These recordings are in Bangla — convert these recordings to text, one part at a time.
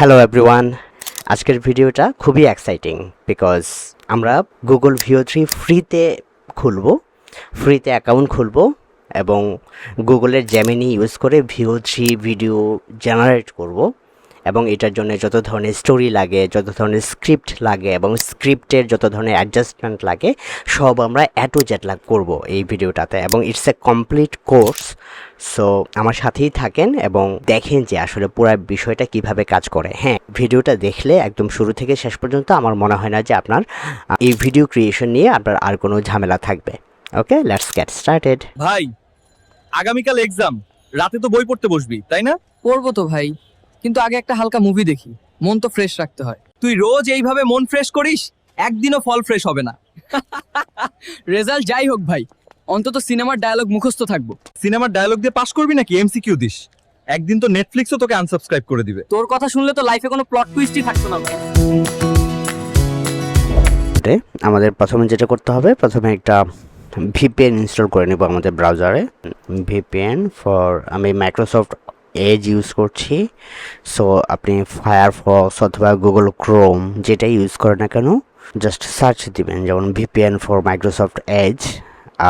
হ্যালো এভরিওয়ান আজকের ভিডিওটা খুবই এক্সাইটিং বিকজ আমরা গুগল ভিও থ্রি ফ্রিতে খুলব ফ্রিতে অ্যাকাউন্ট খুলব এবং গুগলের জ্যামিনি ইউজ করে ভিও থ্রি ভিডিও জেনারেট করব। এবং এটার জন্য যত ধরনের স্টোরি লাগে যত ধরনের স্ক্রিপ্ট লাগে এবং স্ক্রিপ্টের যত ধরনের অ্যাডজাস্টমেন্ট লাগে সব আমরা অ্যাটো জেট লাগ করব এই ভিডিওটাতে এবং it's a complete course so আমার সাথেই থাকেন এবং দেখেন যে আসলে পুরো বিষয়টা কীভাবে কাজ করে। হ্যাঁ ভিডিওটা দেখলে একদম শুরু থেকে শেষ পর্যন্ত আমার মনে হয় না যে আপনার এই ভিডিও ক্রিয়েশন নিয়ে আপনার আর কোনো ঝামেলা থাকবে। ওকে লেটস গেট স্টার্টেড ভাই আগামীকাল এক্সাম রাতে তো বই পড়তে বসবি তাই না? পড়ব তো ভাই। কিন্তু আগে একটা হালকা মুভি দেখি। মন তো ফ্রেশ রাখতে হয়। তুই রোজ এইভাবে মন ফ্রেশ করিস একদিনও ফল ফ্রেশ হবে না। রেজাল্ট যাই হোক ভাই অন্তত সিনেমার ডায়লগ মুখস্থ থাকব। সিনেমার ডায়লগ দিয়ে পাশ করবি নাকি এমসিকিউ দিস? একদিন তো নেটফ্লিক্সও তোকে আনসাবস্ক্রাইব করে দিবে। তোর কথা শুনলে তো লাইফে কোনো প্লট টুইস্টই থাকতো না ভাই। আমাদের প্রথমে যেটা করতে হবে প্রথমে একটা ভিপিএন ইনস্টল করে নেব আমাদের ব্রাউজারে ভিপিএন ফর আমি মাইক্রোসফট এজ ইউজ করছি। সো আপনি ফায়ারফক্স অথবা গুগল ক্রোম যেটা ইউজ করেন না কেন জাস্ট সার্চ দিবেন। যেমন ভিপিএন ফর মাইক্রোসফট এজ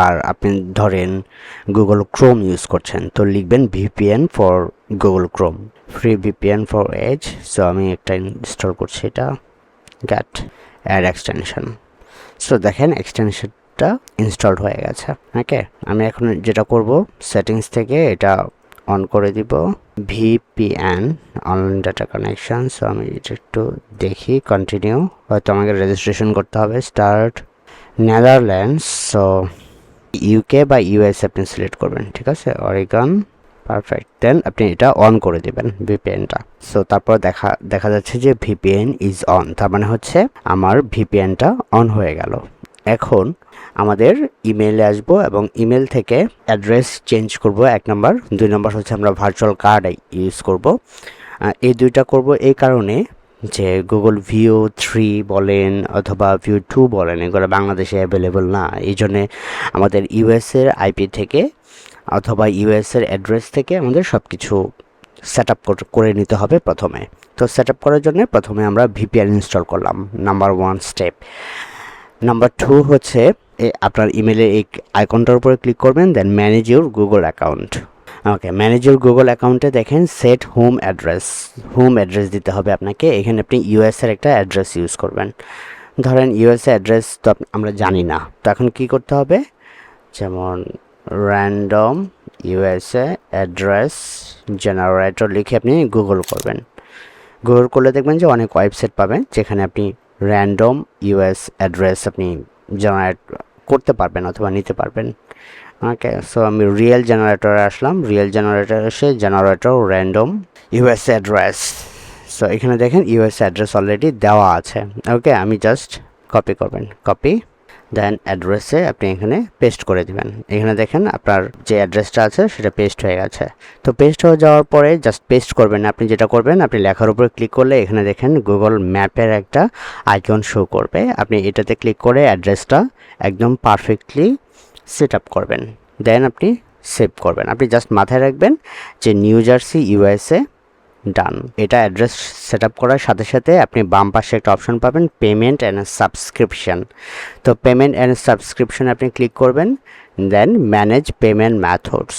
আর আপনি ধরেন গুগল ক্রোম ইউজ করছেন, তো লিখবেন VPN for Google Chrome free VPN for Edge so আমি একটা ইনস্টল করছি এটা গ্যাট অ্যাড এক্সটেনশন সো দেখেন এক্সটেনশনটা ইনস্টলড হয়ে গেছে ওকে আমি এখন যেটা করব সেটিংস থেকে এটা অন করে দিব। VPN online data connection so আমি এটা একটু দেখি কন্টিনিউ হয়তো আমাকে রেজিস্ট্রেশন করতে হবে। স্টার্ট নেদারল্যান্ডস সো ইউকে বা ইউএস আপনি সিলেক্ট করবেন, ঠিক আছে? অরিগন পারফেক্ট দেন আপনি এটা অন করে দিবেন ভিপিএনটা সো তারপর দেখা দেখা যাচ্ছে যে ভিপিএন ইজ অন তার মানে হচ্ছে আমার ভিপিএনটা অন হয়ে গেল। এখন আমাদের ইমেলে আসব এবং ইমেল থেকে অ্যাড্রেস চেঞ্জ করব, এক নম্বর দুই নম্বর হচ্ছে আমরা ভার্চুয়াল কার্ড ইউজ করব। এই দুইটা করব এই কারণে যে গুগল ভিও থ্রি বলেন অথবা ভিও টু বলেন, এগুলো বাংলাদেশে অ্যাভেলেবল না। এই জন্যে আমাদের ইউএসের আইপি থেকে অথবা ইউএসের অ্যাড্রেস থেকে আমাদের সব কিছু সেট আপ করে নিতে হবে প্রথমে। তো সেট আপ করার জন্য প্রথমে আমরা ভিপিএন ইনস্টল করলাম number one step number two হচ্ছে আপনার ইমেলের এই আইকনটার উপরে ক্লিক করবেন then manage your Google account okay manage your Google অ্যাকাউন্টে দেখেন set home address home address দিতে হবে আপনাকে, এখানে আপনি ইউএসের একটা অ্যাড্রেস ইউজ করবেন। ধরেন ইউএসএ অ্যাড্রেস তো আমরা জানি না। তো এখন কী করতে হবে? যেমন র্যান্ডম ইউএসএ অ্যাড্রেস জেনারেটর লিখে আপনি গুগল করবেন। গুগল করলে দেখবেন যে অনেক ওয়েবসাইট পাবেন, যেখানে আপনি র্যান্ডম ইউএস অ্যাড্রেস আপনি জেনারেট করতে পারবেন অথবা নিতে পারবেন। ওকে সো আমি রিয়েল জেনারেটরে আসলাম। রিয়েল জেনারেটর এসে generator random US address so এখানে দেখেন ইউএস অ্যাড্রেস অলরেডি দেওয়া আছে। ওকে আমি জাস্ট কপি করবেন। কপি দেন অ্যাড্রেসে আপনি এখানে পেস্ট করে দিবেন। এখানে দেখেন আপনার যে অ্যাড্রেসটা আছে, সেটা পেস্ট হয়ে গেছে। তো পেস্ট হয়ে যাওয়ার পরে জাস্ট পেস্ট করবেন। আপনি যেটা করবেন, আপনি লেখার উপরে ক্লিক করলে এখানে দেখেন গুগল ম্যাপের একটা আইকন শো করবে। আপনি এটাতে ক্লিক করে অ্যাড্রেসটা একদম পারফেক্টলি সেট আপ করবেন। দেন আপনি সেভ করবেন। আপনি জাস্ট মাথায় রাখবেন যে নিউ জার্সি ইউএসএ ডান এটা অ্যাড্রেস সেট আপ করার সাথে সাথে আপনি বাম পাশে একটা অপশন পাবেন পেমেন্ট অ্যান্ড সাবস্ক্রিপশান তো পেমেন্ট অ্যান্ড সাবস্ক্রিপশন আপনি ক্লিক করবেন দেন ম্যানেজ পেমেন্ট ম্যাথডস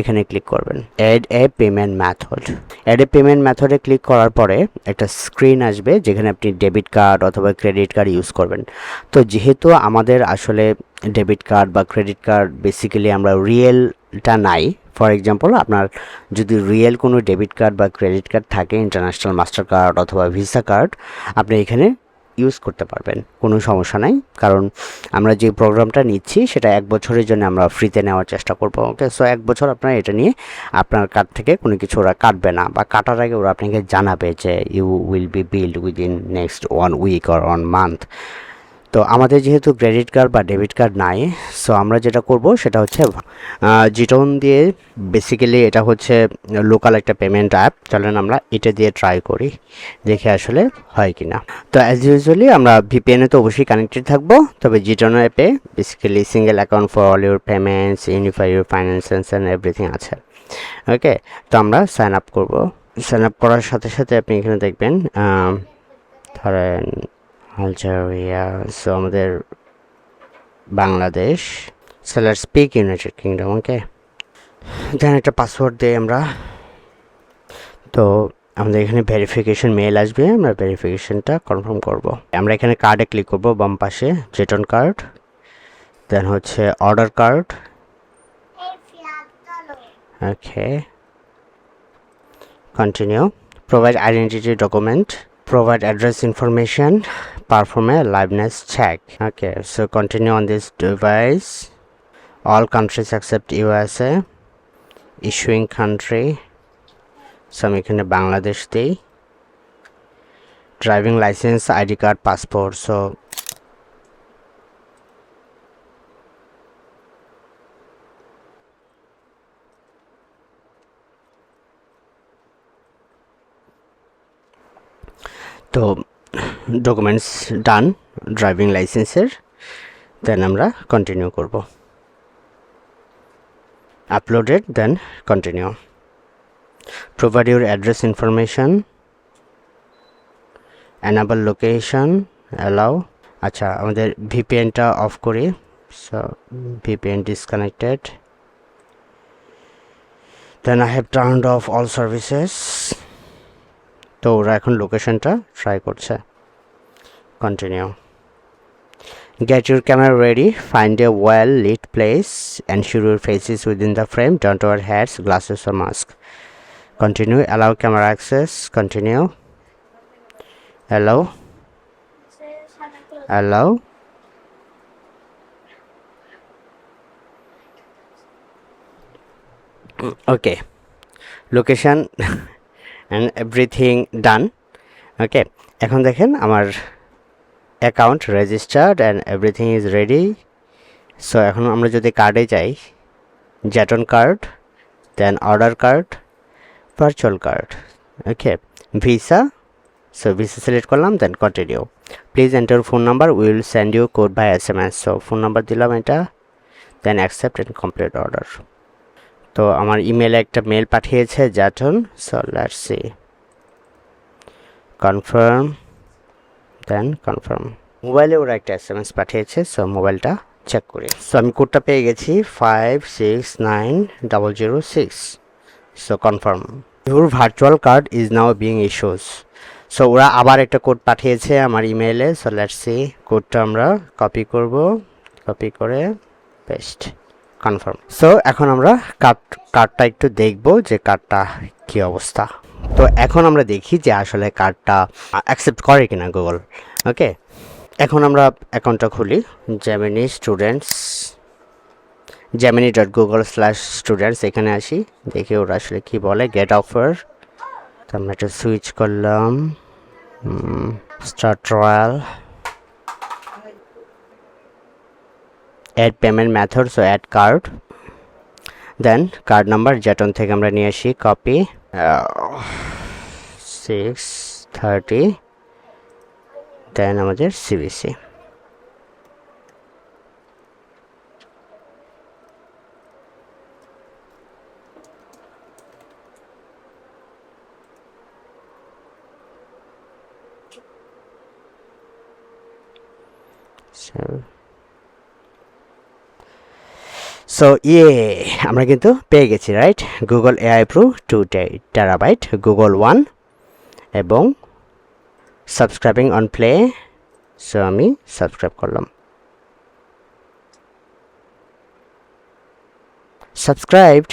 এখানে ক্লিক করবেন। Add a payment method add a payment ম্যাথডে click করার পরে একটা স্ক্রিন আসবে যেখানে আপনি ডেবিট কার্ড অথবা ক্রেডিট কার্ড ইউজ করবেন। তো যেহেতু আমাদের আসলে ডেবিট কার্ড বা ক্রেডিট কার্ড বেসিক্যালি আমরা রিয়েলটা নাই ফর এক্সাম্পল আপনার যদি রিয়েল কোনো ডেবিট কার্ড বা ক্রেডিট কার্ড থাকে ইন্টারন্যাশনাল মাস্টার কার্ড অথবা ভিসা কার্ড আপনি এখানে ইউজ করতে পারবেন, কোনো সমস্যা নাই। কারণ আমরা যে প্রোগ্রামটা নিচ্ছি, সেটা এক বছরের জন্য আমরা ফ্রিতে নেওয়ার চেষ্টা করব ওকে সো এক বছর আপনারা এটা নিয়ে আপনার কার্ড থেকে কোনো কিছু ওরা কাটবে না, বা কাটার আগে ওরা আপনাকে জানাবে যে you will be billed within next one week or one month তো আমাদের যেহেতু ক্রেডিট কার্ড বা ডেবিট কার্ড নাই সো আমরা যেটা করব সেটা হচ্ছে জিটোন দিয়ে বেসিক্যালি এটা হচ্ছে লোকাল একটা পেমেন্ট অ্যাপ চলেন আমরা এটা দিয়ে ট্রাই করি, দেখে আসলে হয় কি না তো অ্যাজ ইউজুয়ালি আমরা ভিপিএনে তো অবশ্যই কানেক্টেড থাকব, তবে জিটোন অ্যাপে basically single account for all your payments unify your finances and everything আছে। ওকে তো আমরা সাইন আপ করব। সাইন আপ করার সাথে সাথে আপনি এখানে দেখবেন ধরেন আলজেরিয়া সো আমাদের বাংলাদেশ সেলার স্পিক ইউনাইটেড কিংডম ওকে দেন একটা পাসওয়ার্ড দিই আমরা। তো আমাদের এখানে ভেরিফিকেশন মেল আসবে, আমরা ভেরিফিকেশনটা কনফার্ম করব। আমরা এখানে কার্ডে ক্লিক করব বাম পাশে জেটন কার্ড দেন হচ্ছে order card okay continue provide identity document provide address information perform a liveness check okay so continue on this device all countries except usa issuing country so আমি এখানে বাংলাদেশ দিই driving licence ID card passport so তো ডকুমেন্টস ডান ড্রাইভিং লাইসেন্সের দেন আমরা কন্টিনিউ করব। Uploaded then continue provide your address information enable location allow আচ্ছা আমাদের ভিপিএনটা অফ করি। So VPN disconnected then I have turn off all services তো ওরা এখন লোকেশনটা ট্রাই করছে। Continue get your camera ready find a well lit place ensure your face is within the frame don't wear hats glasses or mask continue allow camera access continue allow allow okay location and everything done okay এখন দেখেন আমার account registered and everything is ready so এখন আমরা যদি কার্ডে যাই Jeton card then order card virtual card okay Visa so Visa select করলাম then continue please enter phone number will send you code by S M S so phone number দিলাম এটা then accept and complete order তো আমার ইমেলে একটা মেল পাঠিয়েছে Jeton so let's see confirm then confirm. মোবাইলে ওরা একটা এস এম এস পাঠিয়েছে, সো মোবাইলটা চেক করি। সো আমি কোডটা পেয়ে গেছি five six nine double zero six. So confirm. Your virtual card is now being issues. So ওরা আবার একটা কোড পাঠিয়েছে আমার ইমেলে সো লেটস সি কোডটা আমরা কপি করব। কপি করে পেস্ট। কনফার্ম সো এখন আমরা কার্ড কার্ডটা একটু দেখব যে কার্ডটা কী অবস্থা। তো এখন আমরা দেখি যে আসলে কার্ডটা অ্যাকসেপ্ট করে কিনা গুগল ওকে এখন আমরা অ্যাকাউন্টটা খুলি। Gemini students Gemini dot Google slash students এখানে আসি। দেখি ওরা আসলে কী বলে। গেট অফার তো আমরা একটা সুইচ করলাম। Start trial add payment method so add card then card number Jeton থেকে আমরা নিয়ে আসি কপি সিক্স থার্টি দেন আমাদের সিবিসি So সো ইয়ে আমরা কিন্তু পেয়ে গেছি right Google AI pro two terabyte Google one এবং সাবস্ক্রাইবিং অন প্লে সো আমি সাবস্ক্রাইব করলাম। সাবস্ক্রাইবড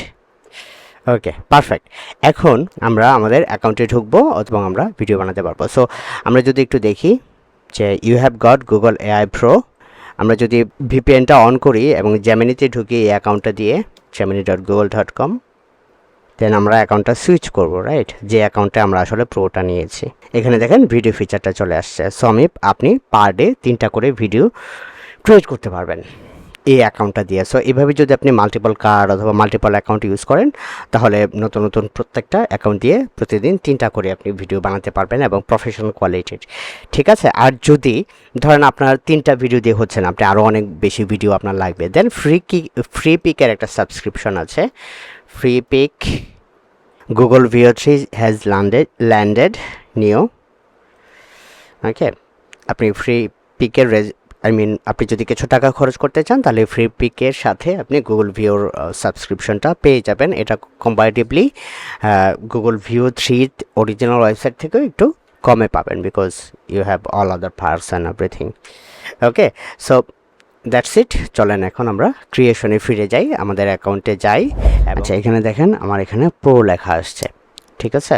ওকে পারফেক্ট এখন আমরা আমাদের অ্যাকাউন্টে ঢুকবো অথবা আমরা ভিডিও বানাতে পারব। সো আমরা যদি একটু দেখি যে you have got Google AI Pro আমরা যদি ভিপিএনটা অন করি এবং জ্যামিনিতে ঢুকি এই অ্যাকাউন্টটা দিয়ে Gemini dot Google dot com then আমরা অ্যাকাউন্টটা সুইচ করব রাইট যে অ্যাকাউন্টে আমরা আসলে প্রোটা নিয়েছি। এখানে দেখেন ভিডিও ফিচারটা চলে আসছে। সমীপ আপনি পার ডে তিনটা করে ভিডিও ক্রিয়েট করতে পারবেন। এই অ্যাকাউন্টটা দিয়ে। সো এইভাবে যদি আপনি মাল্টিপল কার্ড অথবা মাল্টিপল অ্যাকাউন্ট ইউজ করেন, তাহলে নতুন নতুন প্রত্যেকটা অ্যাকাউন্ট দিয়ে প্রতিদিন তিনটা করে আপনি ভিডিও বানাতে পারবেন এবং প্রফেশনাল কোয়ালিটির ঠিক আছে? আর যদি ধরেন আপনার তিনটা ভিডিও দিয়ে হচ্ছে না, আপনি আরও অনেক বেশি ভিডিও আপনার লাগবে দেন ফ্রি কি ফ্রি পিকের একটা সাবস্ক্রিপশন আছে। Freepik Google Veo three has landed landed new okay আপনি ফ্রি পিকের আই মিন আপনি যদি কিছু টাকা খরচ করতে চান, তাহলে ফ্রি পিকের সাথে আপনি গুগল ভিওর সাবস্ক্রিপশনটা পেয়ে যাবেন। এটা comparatively Google Veo three original website থেকেও একটু কমে পাবেন because you have all other parts and everything okay so that's it চলেন এখন আমরা ক্রিয়েশনে ফিরে যাই, আমাদের অ্যাকাউন্টে যাই। আচ্ছা এখানে দেখেন, আমার এখানে প্রো লেখা আসছে, ঠিক আছে?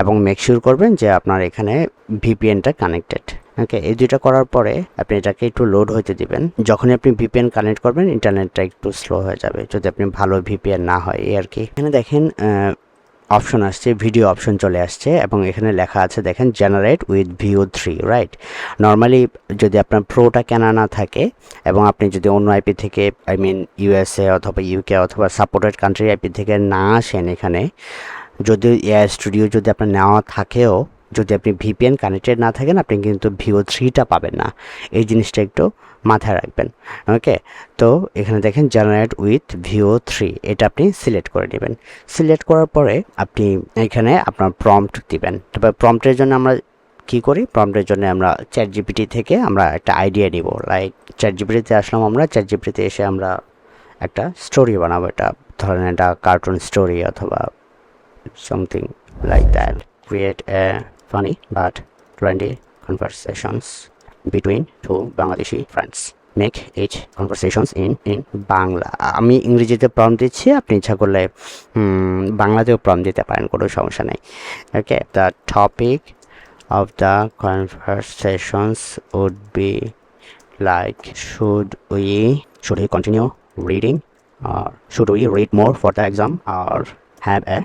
এবং মেক শিওর করবেন যে আপনার এখানে ভিপিএনটা কানেক্টেড ওকে এই দুইটা করার পরে আপনি এটাকে একটু লোড হতে দিবেন। যখনই আপনি ভিপিএন কানেক্ট করবেন ইন্টারনেটটা একটু স্লো হয়ে যাবে। যদি আপনি ভালো ভিপিএন না হয়, এই আর কি। এখানে দেখেন অপশন আসছে ভিডিও অপশন চলে আসছে এবং এখানে লেখা আছে, দেখেন generate with Veo three right normally যদি আপনার প্রোটা কেনা না থাকে এবং আপনি যদি অন্য আইপি থেকে আই মিন ইউএসএ অথবা ইউকে অথবা সাপোর্টেড কান্ট্রি আইপি থেকে না আসেন এখানে, যদি এআই স্টুডিও যদি আপনার নেওয়া থাকেও যদি আপনি ভিপিএন কানেক্টেড না থাকেন, আপনি কিন্তু ভিও থ্রিটা পাবেন না। এই জিনিসটা একটু মাথায় রাখবেন। ওকে তো এখানে দেখেন জেনারেট উইথ ভিও থ্রি এটা আপনি সিলেক্ট করে নেবেন। সিলেক্ট করার পরে আপনি এখানে আপনার প্রম্পট দিবেন। তারপর প্রম্পটের জন্য আমরা কি করি? প্রম্পটের জন্য আমরা চ্যাট জিপিটি থেকে আমরা একটা আইডিয়া নিব। লাইক চ্যাট জিপিটিতে আসলাম আমরা। চ্যাট জিপিটিতে এসে আমরা একটা স্টোরি বানাবো। এটা ধরেন একটা কার্টুন স্টোরি অথবা something like that. Create a funny but trendy conversations between two Bangladeshi friends. Make each conversations in in Bangla আমি ইংরেজিতে প্রম দিচ্ছি আপনি ইচ্ছা করলে বাংলাতেও প্রম দিতে পারেন কোনো সমস্যা নেই okay the topic of the conversations would be like should we should we continue reading or should we read more for the exam or have a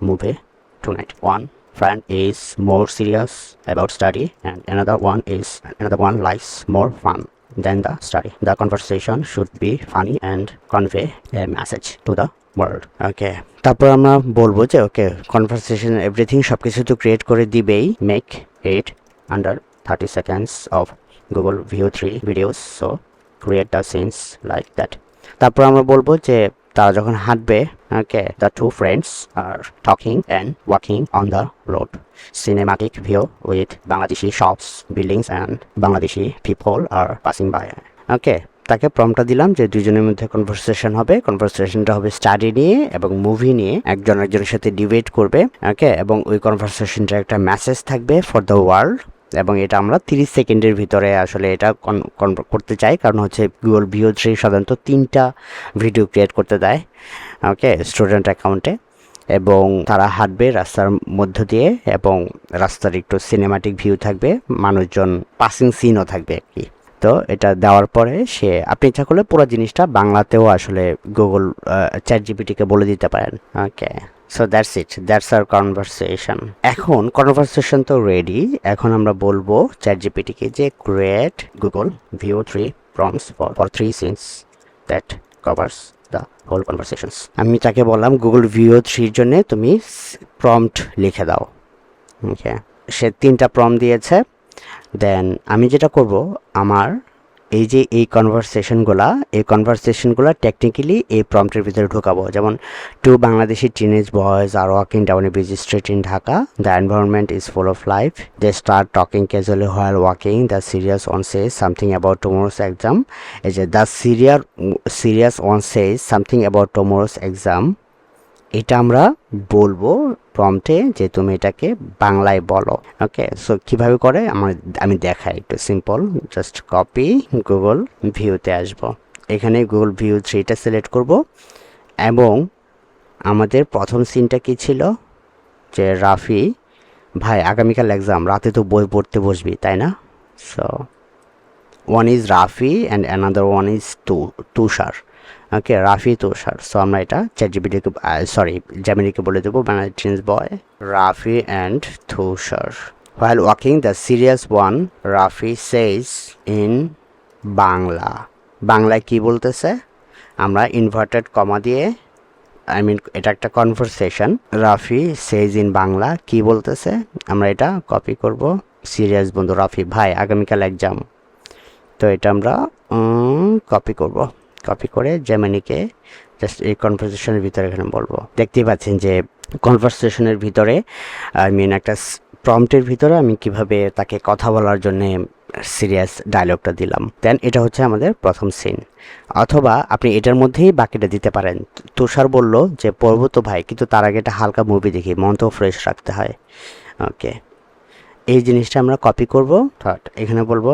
movie tonight. One friend is more serious about study and another one is another one likes more fun than the study. The conversation should be funny and convey a message to the world. Okay. তারপর আমরা বলব যে ওকে কনভারসেশন এভরিথিং সব কিছু তো ক্রিয়েট করে দিবেই make it under thirty seconds of Google Veo three videos so create the scenes like that তারপর আমরা বলব যে তারা যখন হাঁটবে okay the two friends are talking and walking on the road cinematic view with Bangladeshi shops buildings and Bangladeshi people are passing by okay তাকে প্রমটা দিলাম যে দুজনের মধ্যে কনভারসেশন হবে। কনভারসেশনটা হবে স্টাডি নিয়ে এবং মুভি নিয়ে। একজন একজনের সাথে ডিবেট করবে। ওকে এবং ওই কনভারসেশনটা একটা মেসেজ থাকবে ফর দ্য ওয়ার্ল্ড এবং এটা আমরা তিরিশ সেকেন্ডের ভিতরে আসলে এটা করতে চাই। কারণ হচ্ছে গুগল ভিও থ্রি সাধারণত তিনটা ভিডিও ক্রিয়েট করতে দেয় ওকে স্টুডেন্ট অ্যাকাউন্টে এবং তারা হাঁটবে রাস্তার মধ্য দিয়ে এবং রাস্তার একটু সিনেমাটিক ভিউ থাকবে, মানুষজন পাসিং সিনও থাকবে আর কি। তো এটা দেওয়ার পরে সে, আপনি ইচ্ছা করলে পুরো জিনিসটা বাংলাতেও আসলে গুগল চ্যাট জিপিটিকে বলে দিতে পারেন okay so that's it that's our conversation এখন কনভারসেশন তো রেডি এখন আমরা বলব চ্যাট জিপিটিকে যে create Google Veo three prompts for three scenes that covers the whole conversations আমি তাকে বললাম গুগল ভিও থ্রির জন্য তুমি প্রম্পট লিখে দাও। ওকে সে তিনটা প্রম দিয়েছে। দেন আমি যেটা করব, আমার এই যে এই কনভারসেশনগুলা এই কনভারসেশনগুলো টেকনিক্যালি এই প্রম্পটের ভিতরে ঢোকাবো। যেমন two Bangladeshi teenage boys are walking down a busy street in Dhaka the environment is full of life they start talking casually while walking the serious one say something about tomorrow's exam এই যে the serious serious one say something about tomorrow's exam এটা আমরা বলব প্রম্পটে যে তুমি এটাকে বাংলায় বলো। ওকে সো কীভাবে করে? আমার, আমি দেখাই একটু সিম্পল জাস্ট কপি গুগল ভিউতে আসব। এখানে গুগল ভিউ থ্রিটা সিলেক্ট করব এবং আমাদের প্রথম সিনটা কি ছিল? যে রাফি, ভাই, আগামীকাল এক্সাম রাতে তো বই পড়তে বসবি, তাই না? So one is Rafi and another one is to Tushar. Okay Rafi Tushar so আমরা এটা চ্যাট জিবিটিকে সরি জ্যামিনিকে বলে দেবো Bangla change boy Rafi and Tushar while walking the serious one Rafi says in Bangla বাংলায় কি বলতেছে? আমরা ইনভার্টেড কমা দিয়ে আই মিন এটা একটা conversation Rafi says in Bangla কি বলতেছে? আমরা এটা কপি করব সিরিয়াস বন্ধু রাফি ভাই, আগামীকাল এক্সাম তো এটা আমরা কপি করব। কপি করে জেমিনিকে জাস্ট এই কনভারসেশনের ভিতরে এখানে বলব। দেখতেই পাচ্ছেন যে কনভারসেশনের ভিতরে আই মিন একটা প্রম্পটের ভিতরে আমি কীভাবে তাকে কথা বলার জন্য সিরিয়াস ডায়লগটা দিলাম। দেন এটা হচ্ছে আমাদের প্রথম সিন অথবা আপনি এটার মধ্যেই বাকিটা দিতে পারেন। তুষার বলল যে পড়ব তো ভাই, কিন্তু তার আগে একটা হালকা মুভি দেখি, মন তো ফ্রেশ রাখতে হয়। ওকে এই জিনিসটা আমরা কপি করব। থার্ড এখানে বলব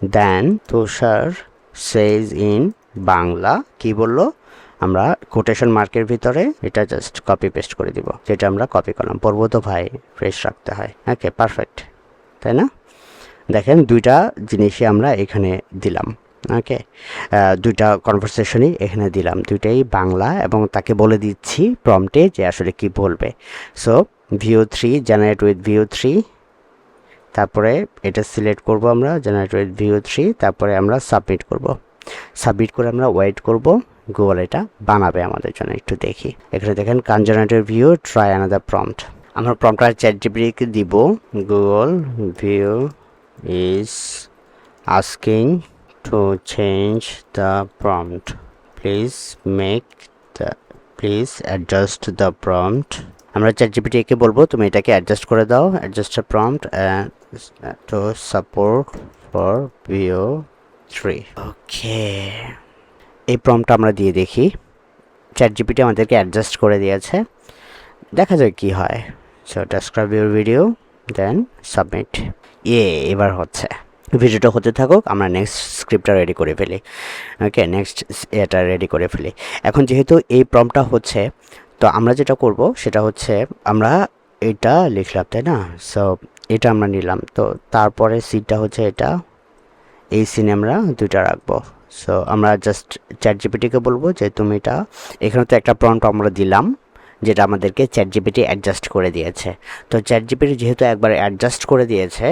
দেন তুষার সেজ ইন বাংলা, কি বলল? আমরা কোটেশন মার্কের ভিতরে এটা জাস্ট কপি পেস্ট করে দিব, যেটা আমরা কপি করলাম। পড়ব তো ভাই ফ্রেশ রাখতে হয়। ওকে পারফেক্ট তাই না? দেখেন, দুইটা জিনিসই আমরা এখানে দিলাম। ওকে দুইটা কনভারসেশনই এখানে দিলাম। দুইটাই বাংলা এবং তাকে বলে দিচ্ছি প্রম্পটে যে আসলে কি বলবে। So Veo three generate with Veo three তারপরে এটা সিলেক্ট করব আমরা জেনারেট উইথ ভিও থ্রি তারপরে আমরা সাবমিট করব। সাবমিট করে আমরা ওয়েট করব। গুগল এটা বানাবে আমাদের জন্য একটু দেখি। এখানে দেখেন কান ভিউ ট্রাই আনাদার প্রম্পট আমরা প্রম্পটটা চ্যাট জিপিটিকে দিব। Google Veo is asking to change the prompt please make the please adjust the prompt আমরা চ্যাট জিপিটিকে বলব, তুমি এটাকে অ্যাডজাস্ট করে দাও। Adjust prompt to support for Veo three okay এই প্রম্পটটা আমরা দিয়ে দেখি। চ্যাট জিপিটি আমাদেরকে অ্যাডজাস্ট করে দিয়েছে। দেখা যাক কি হয়। So describe your video then submit a এবার হচ্ছে। ভিডিওটা হতে থাকুক, আমরা নেক্সট স্ক্রিপ্টটা রেডি করে ফেলি। ওকে নেক্সট এটা রেডি করে ফেলি। এখন যেহেতু এই প্রম্পটটা হচ্ছে, তো আমরা যেটা করব, সেটা হচ্ছে আমরা এটা লিখলাম, তাই না? সো এটা আমরা নিলাম। তো তারপরে সিটটা হচ্ছে এটা। এই সিনে আমরা দুইটা রাখব। সো আমরা জাস্ট চ্যাট জিপিটিকে বলব যে, তুমি এটা এখানে তো একটা প্রম্পট আমরা দিলাম, যেটা আমাদেরকে চ্যাট জিপিটি অ্যাডজাস্ট করে দিয়েছে। তো চ্যাট জিপিটি যেহেতু একবার অ্যাডজাস্ট করে দিয়েছে,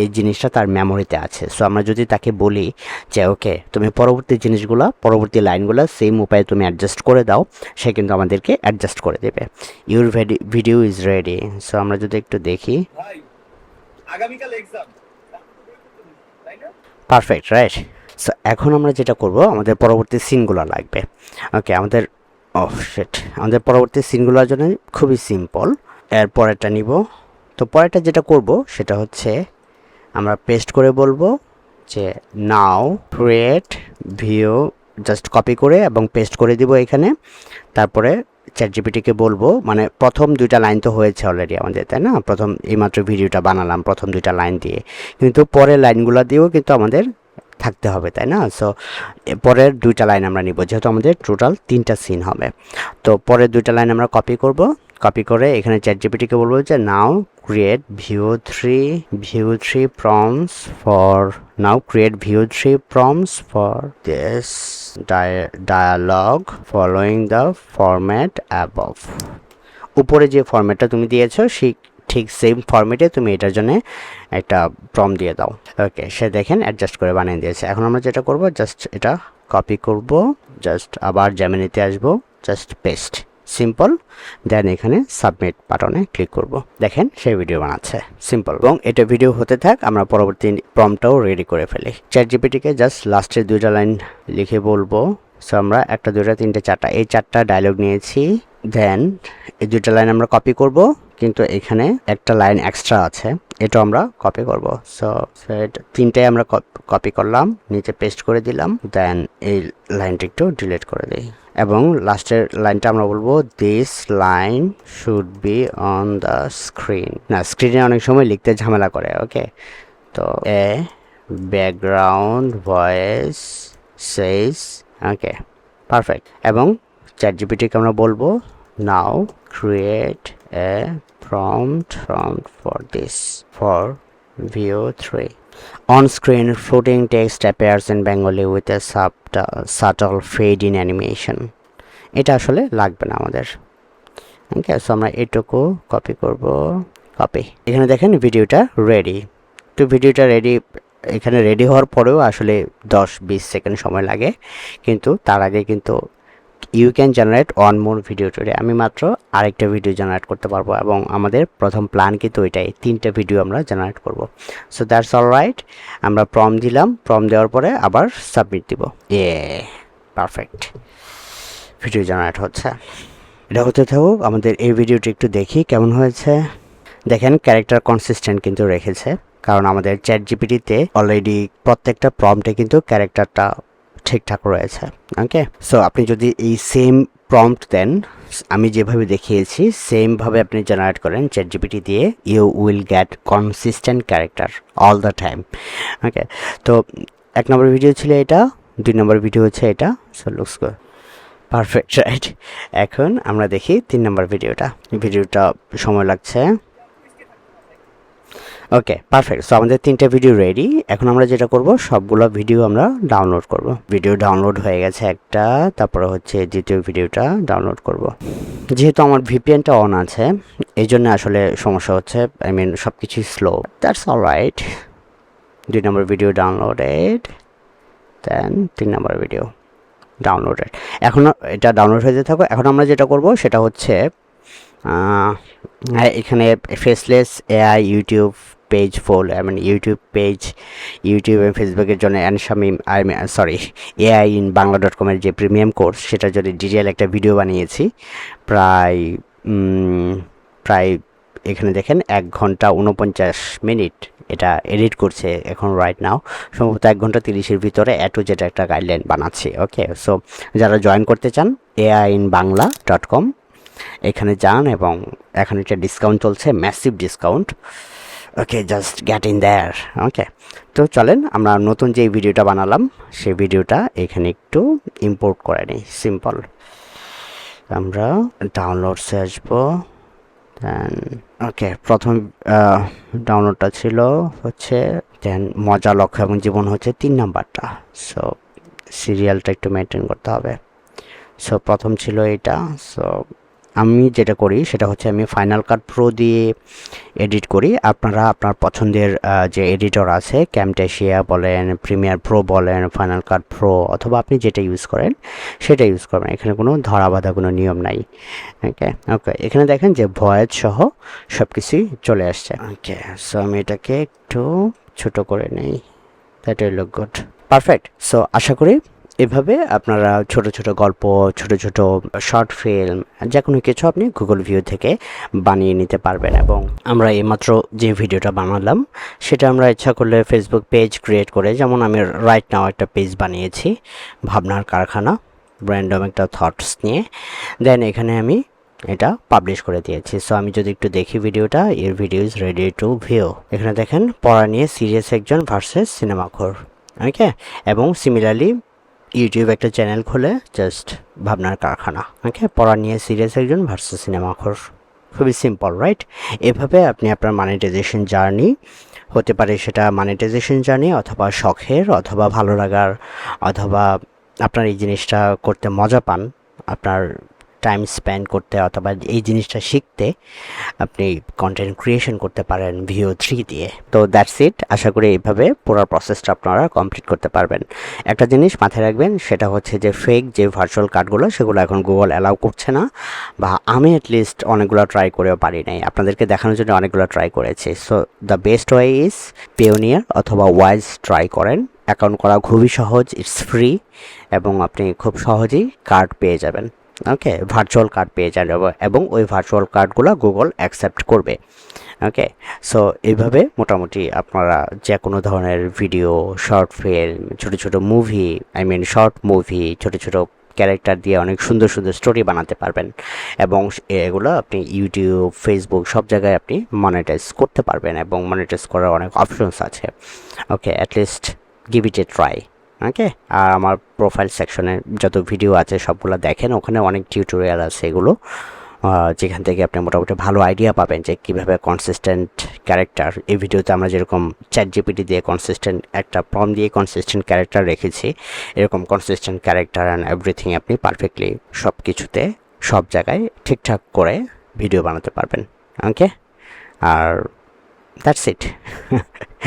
এই জিনিসটা তার মেমোরিতে আছে। সো আমরা যদি তাকে বলি যে ওকে তুমি পরবর্তী জিনিসগুলো, পরবর্তী লাইনগুলো সেম উপায়ে তুমি অ্যাডজাস্ট করে দাও, সে কিন্তু আমাদেরকে অ্যাডজাস্ট করে দেবে। Your video is ready so আমরা যদি একটু দেখি। আগামীকাল এক্সাম পারফেক্ট রাইট সো এখন আমরা যেটা করব, আমাদের পরবর্তী সিনগুলো লাগবে। ওকে আমাদের ও সেট আমাদের পরবর্তী সিনগুলোর জন্য খুবই সিম্পল এর পরেরটা নিব। তো পরেরটা যেটা করব, সেটা হচ্ছে আমরা পেস্ট করে বলব যে now create Veo just copy করে এবং পেস্ট করে দিব এখানে। তারপরে চ্যাট জিপিটিকে বলব মানে প্রথম দুইটা লাইন তো হয়েছে অলরেডি আমাদের, তাই না? প্রথম এইমাত্র ভিডিওটা বানালাম, প্রথম দুইটা লাইন দিয়ে। কিন্তু পরের লাইনগুলো দিয়েও কিন্তু আমাদের থাকতে হবে, তাই না? সো পরের দুইটা লাইন আমরা নিব, যেহেতু আমাদের টোটাল তিনটা সিন হবে। তো পরের দুইটা লাইন আমরা কপি করব। কপি করে এখানে চ্যাট জিপিটিকে বলব যে now create Veo three Veo three prompts for now create Veo three prompts for this dialogue following the format above উপরে যে ফরম্যাটটা তুমি দিয়েছ, সেই ঠিক সেম ফরম্যাটে তুমি এটার জন্য একটা প্রম দিয়ে দাও। ওকে সে দেখেন অ্যাডজাস্ট করে বানিয়ে দিয়েছে। এখন আমরা যেটা করব জাস্ট এটা কপি করব জাস্ট আবার জ্যামিনিতে আসব জাস্ট পেস্ট সিম্পল দেন এখানে সাবমিট বাটনে ক্লিক করব। দেখেন সেই ভিডিও বানাচ্ছে সিম্পল এবং এটা ভিডিও হতে থাক, আমরা পরবর্তী প্রমটাও রেডি করে ফেলি। চ্যাট জিপিটিকে জাস্ট লাস্টের দুইটা লাইন লিখে বলব সো আমরা একটা, দুইটা, তিনটে, চারটা, এই চারটা ডায়লগ নিয়েছি। দেন এই দুটা লাইন আমরা কপি করব, কিন্তু এখানে একটা লাইন এক্সট্রা আছে এটা আমরা কপি করব। সো তিনটাই আমরা কপি করলাম, নিচে পেস্ট করে দিলাম দেন এই লাইনটা একটু ডিলিট করে দিই। এবং লাস্টের লাইনটা আমরা বলব this line should be on the screen না স্ক্রিনে অনেক সময় লিখতে ঝামেলা করে ওকে তো a background voice says okay perfect এবং চ্যাট জিপিটিকে আমরা বলব now create a prompt for this for view 3 on screen floating text appears in bengali with a subtle, subtle fade in animation এটা আসলে লাগবে না আমাদের ওকে সো আমরা এটুকু কপি করব কপি এখানে দেখেন ভিডিওটা রেডি তো ভিডিওটা রেডি এখানে রেডি হওয়ার পরেও আসলে দশ বিশ সেকেন্ড সময় লাগে। কিন্তু তার আগে কিন্তু you can generate one more video today আমি মাত্র আরেকটা ভিডিও জেনারেট করতে পারব এবং আমাদের প্রথম প্ল্যান কিন্তু ওইটাই, তিনটা ভিডিও আমরা জেনারেট করব। সো দ্যাটস অল রাইট আমরা প্রম দিলাম প্রম দেওয়ার পরে আবার সাবমিট দিব। এ পারফেক্ট ভিডিও জেনারেট হচ্ছে। এটা হতে থাকুক, আমাদের এই ভিডিওটি একটু দেখি কেমন হয়েছে। দেখেন ক্যারেক্টার কনসিস্টেন্ট কিন্তু রেখেছে। কারণ আমাদের চ্যাট জিপিটিতে অলরেডি প্রত্যেকটা প্রম্পটে কিন্তু ক্যারেক্টারটা ঠিকঠাক রয়েছে ওকে সো আপনি যদি এই সেম প্রম্পট দেন, আমি যেভাবে দেখিয়েছি সেমভাবে আপনি জেনারেট করেন চ্যাট জিপিটি দিয়ে you will get consistent character all the time okay তো, এক নম্বর ভিডিও ছিল এটা, দুই নম্বর ভিডিও হচ্ছে এটা so looks good perfect right এখন আমরা দেখি তিন নম্বর ভিডিওটা ভিডিওটা সময় লাগছে ওকে পারফেক্ট সো আমাদের তিনটে ভিডিও রেডি এখন আমরা যেটা করব, সবগুলো ভিডিও আমরা ডাউনলোড করব। ভিডিও ডাউনলোড হয়ে গেছে একটা, তারপরে হচ্ছে দ্বিতীয় ভিডিওটা ডাউনলোড করব। যেহেতু আমার ভিপিএনটা অন আছে, এই জন্য আসলে সমস্যা হচ্ছে আই মিন সব কিছুই স্লো দ্যাটস অল রাইট দুই নম্বর ভিডিও ডাউনলোডেড দেন তিন নম্বর ভিডিও ডাউনলোডেড এখন এটা ডাউনলোড হয়ে যেতে থাকো এখন আমরা যেটা করব, সেটা হচ্ছে এখানে faceless AI YouTube page phone I mean YouTube page YouTube এবং ফেসবুকের জন্য অ্যানসামি I sorry AI in Bangla dot কমের যে প্রিমিয়াম কোর্স সেটার জন্য ডিটেল একটা ভিডিও বানিয়েছি, প্রায় প্রায় এখানে দেখেন এক ঘণ্টা উনপঞ্চাশ মিনিট এটা এডিট করছে এখন রাইট নাও সম্ভবত এক ঘণ্টা তিরিশের ভিতরে অ্যাটু যেটা একটা গাইডলাইন বানাচ্ছি ওকে সো যারা জয়েন করতে চান AI in Bangla dot com এখানে যান এবং এখন একটা ডিসকাউন্ট চলছে massive discount okay just get in there okay তো চলেন, আমরা নতুন যে ভিডিওটা বানালাম, সেই ভিডিওটা এখানে একটু ইম্পোর্ট করে নিই সিম্পল আমরা ডাউনলোডসে আসব দেন ওকে প্রথম ডাউনলোডটা ছিল হচ্ছে দেন মজা, লক্ষ্য এবং জীবন হচ্ছে তিন নাম্বারটা। সো সিরিয়ালটা একটু মেনটেন করতে হবে। সো প্রথম ছিল এটা সো আমি যেটা করি সেটা হচ্ছে আমি ফাইনাল কাট প্রো দিয়ে এডিট করি। আপনারা আপনার পছন্দের যে এডিটর আছে ক্যামটেশিয়া বলেন প্রিমিয়ার প্রো বলেন ফাইনাল কাট প্রো অথবা আপনি যেটা ইউজ করেন, সেটা ইউজ করবেন। এখানে কোনো ধরা বাঁধা কোনো নিয়ম নাই। ওকে ওকে এখানে দেখেন যে ভয়েস সহ সব কিছুই চলে আসছে। ওকে সো আমি এটাকে একটু ছোট করে নেই। That will look good perfect so আশা করি এভাবে আপনারা ছোট ছোট গল্প, ছোট ছোট শর্ট ফিল্ম যে কোনো কিছু আপনি গুগল ভিউ থেকে বানিয়ে নিতে পারবেন এবং আমরা এইমাত্র যে ভিডিওটা বানালাম, সেটা আমরা ইচ্ছা করলে ফেসবুক পেজ ক্রিয়েট করে, যেমন আমি রাইট নাও একটা পেজ বানিয়েছি, ভাবনার কারখানা ব্র্যান্ডম একটা থটস নিয়ে। দেন এখানে আমি এটা পাবলিশ করে দিয়েছি। সো আমি যদি একটু দেখি ভিডিওটা, এর video is ready to view এখানে দেখেন, পড়া নিয়ে সিরিয়াস একজন ভার্সেস সিনেমাখোর ওকে এবং সিমিলারলি ইউটিউব একটা চ্যানেল খুলে জাস্ট ভাবনার কারখানা ওকে পড়া নিয়ে সিরিয়াস একজন ভার্সেস সিনেমাখোর খুবই সিম্পল রাইট এভাবে আপনি আপনার মানিটাইজেশন জার্নি হতে পারে সেটা মানিটাইজেশন জার্নি অথবা শখের, অথবা ভালো লাগার, অথবা আপনার এই জিনিসটা করতে মজা পান, আপনার টাইম স্পেন্ড করতে অথবা এই জিনিসটা শিখতে আপনি কন্টেন্ট ক্রিয়েশন করতে পারেন ভিও থ্রি দিয়ে। তো দ্যাটস ইট আশা করি এইভাবে পুরো প্রসেসটা আপনারা কমপ্লিট করতে পারবেন। একটা জিনিস মাথায় রাখবেন, সেটা হচ্ছে যে ফেক যে ভার্চুয়াল কার্ডগুলো সেগুলো এখন গুগল অ্যালাউ করছে না বা আমি অ্যাটলিস্ট অনেকগুলো ট্রাই করেও পারি নাই। আপনাদেরকে দেখানোর জন্য অনেকগুলো ট্রাই করেছি। So the best way is Payoneer অথবা ওয়াইজ ট্রাই করেন। অ্যাকাউন্ট করা খুবই সহজ ইটস ফ্রি এবং আপনি খুব সহজেই কার্ড পেয়ে যাবেন। ওকে ভার্চুয়াল কার্ড পেয়ে যান এবং- ওই ভার্চুয়াল কার্ডগুলো গুগল অ্যাকসেপ্ট করবে। ওকে সো এইভাবে মোটামুটি আপনারা যে কোনো ধরনের ভিডিও শর্ট ফিল্ম ছোট ছোট movie I mean short movie ছোট ছোট ক্যারেক্টার দিয়ে অনেক সুন্দর সুন্দর স্টোরি বানাতে পারবেন। এবং এগুলো আপনি ইউটিউব ফেসবুক সব জায়গায় আপনি মনিটাইজ করতে পারবেন, এবং মনিটাইজ করার অনেক অপশনস আছে। Okay at least give it a try okay? আর আমার প্রোফাইল সেকশনে যত ভিডিও আছে সবগুলো দেখেন, ওখানে অনেক টিউটোরিয়াল আছে এগুলো। যেখান থেকে আপনি মোটামুটি ভালো আইডিয়া পাবেন যে কীভাবে কনসিস্টেন্ট ক্যারেক্টার এই ভিডিওতে আমরা যেরকম চ্যাট জিপিটি দিয়ে কনসিস্টেন্ট একটা ফর্ম দিয়ে কনসিস্টেন্ট ক্যারেক্টার রেখেছি, এরকম কনসিস্টেন্ট ক্যারেক্টার অ্যান্ড এভরিথিং আপনি পারফেক্টলি সব কিছুতে সব জায়গায় ঠিকঠাক করে ভিডিও বানাতে পারবেন, ওকে? আর দ্যাটস ইট